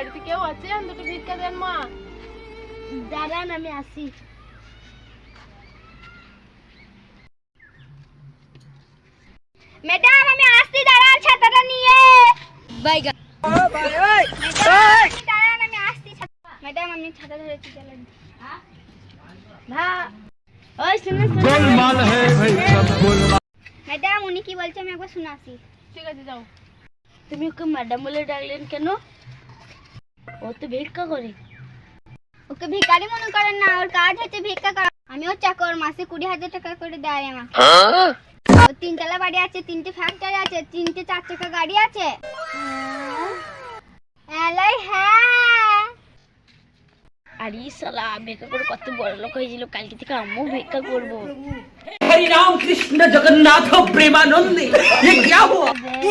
বাড়িতে কেউ আছেন দুটো ভিক্ষা দেন মা। দাঁড়ান আমি আসি। ম্যাডাম আমি আসছি দাঁড়ান ছাতাটা নিয়ে। বাইগা দাঁড়ান ম্যাডাম উনি কি বলছে আমি একবার শুনে আসি ঠিক আছে যাও। তুমি ওকে ম্যাডাম বলে ডাকলেন কেন? ও তো ভিক্ষা করে ওকে ভিখারি মনে করেন না ওর কাজ হচ্ছে ভিক্ষা করা আমি ওর চাকর মাসে কুড়ি হাজার টাকা করে দেয় আমাকে ওর তিনতলা বাড়ি আছে তিনটে ফ্যাক্টরি আছে তিনটে চার চাকা গাড়ি আছে এলাই হ্যাঁ আর ই সালা ভিক্ষা করে কত বড় লোক হয়েছিল কালকে থেকে আমিও ভিক্ষা করবো हरि राम कृष्ण जगन्नाथ प्रेमानंद ये क्या हुआ বাবা